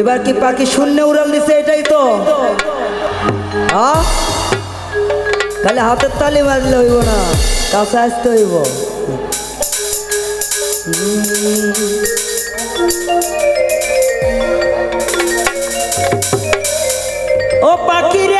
এবার কি পাখি শূন্য উড়াল দিছে এটাই তো? তাহলে হাতের তালি মারলে হইব না, কাছে আসতে হইব। ও পাখির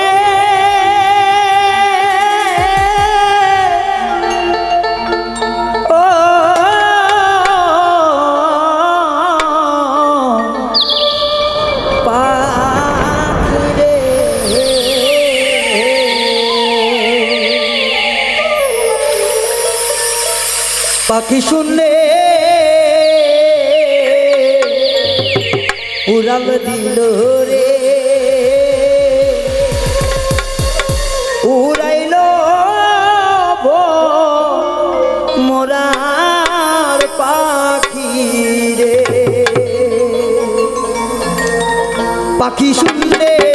পাখি শুনে উড়াল দিল রে। উড়াইল মোরার পাখি রে। পাখি শুনে